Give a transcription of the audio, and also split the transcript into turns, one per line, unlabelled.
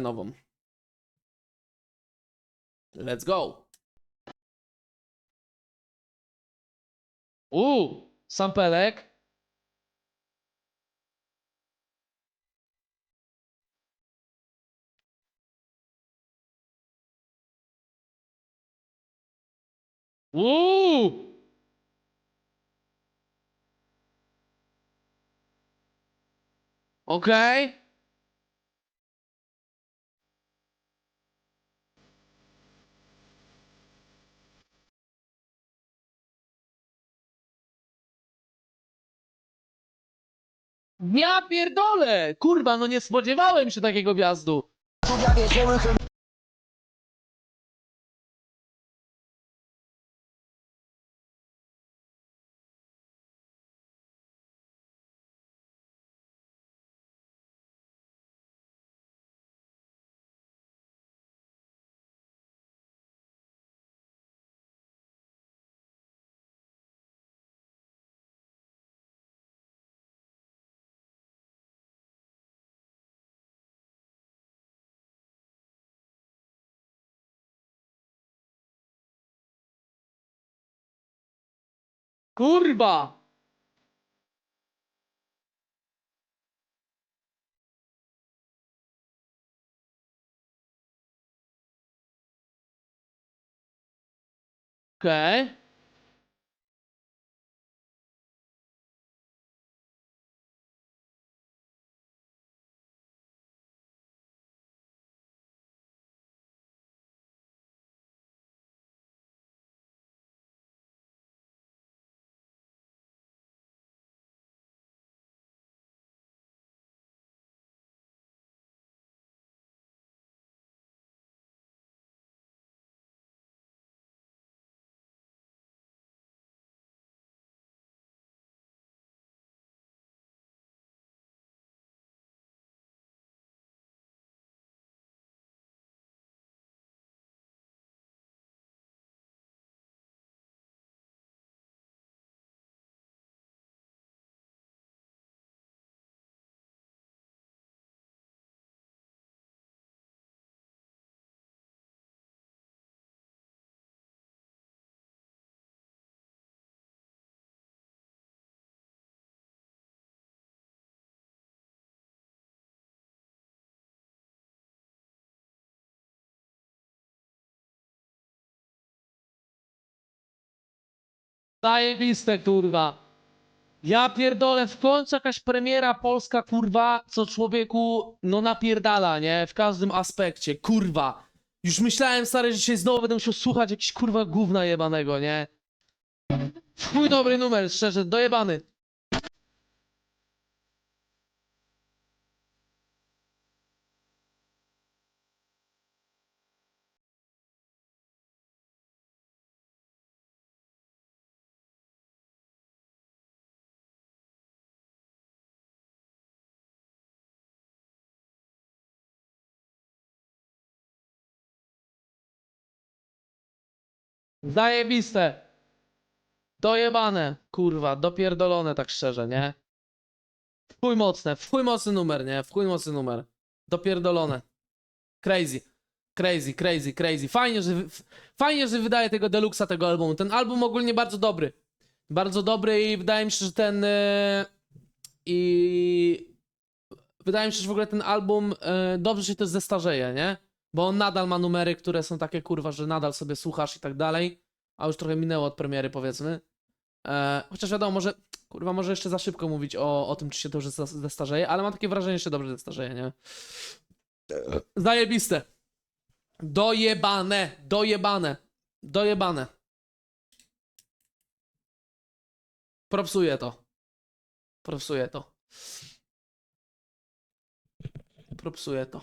nową. Let's go. Ooh, sampelek. Uuu. Okej. Ja pierdolę! Kurwa, no nie spodziewałem się takiego wjazdu. Kurwa! Okej. Zajebiste, kurwa. Ja pierdolę, w końcu jakaś premiera polska, kurwa, co człowieku, no napierdala, nie? W każdym aspekcie, kurwa. Już myślałem, stary, że dzisiaj znowu będę musiał słuchać jakiś, kurwa, gówna jebanego, nie? Chuj dobry numer, szczerze, dojebany. Zajebiste. Dojebane, kurwa, dopierdolone tak szczerze, nie? Chuj mocne, chuj mocny numer, nie? Chuj mocny numer. Dopierdolone. Crazy. Crazy, crazy, crazy. Fajnie, że, fajnie, że wydaje tego deluxa tego albumu. Ten album ogólnie bardzo dobry. Bardzo dobry i wydaje mi się, że ten... e, I... Wydaje mi się, że w ogóle ten album e, dobrze się też zestarzeje, nie? Bo on nadal ma numery, które są takie kurwa, że nadal sobie słuchasz i tak dalej. A już trochę minęło od premiery, powiedzmy. E, chociaż wiadomo, może, kurwa, może jeszcze za szybko mówić o, o tym, czy się dobrze zes- zestarzeje, ale mam takie wrażenie, że się dobrze zestarzeje, nie? Zajebiste. Dojebane, dojebane, dojebane. Propsuję to. Propsuję to. Propsuję to.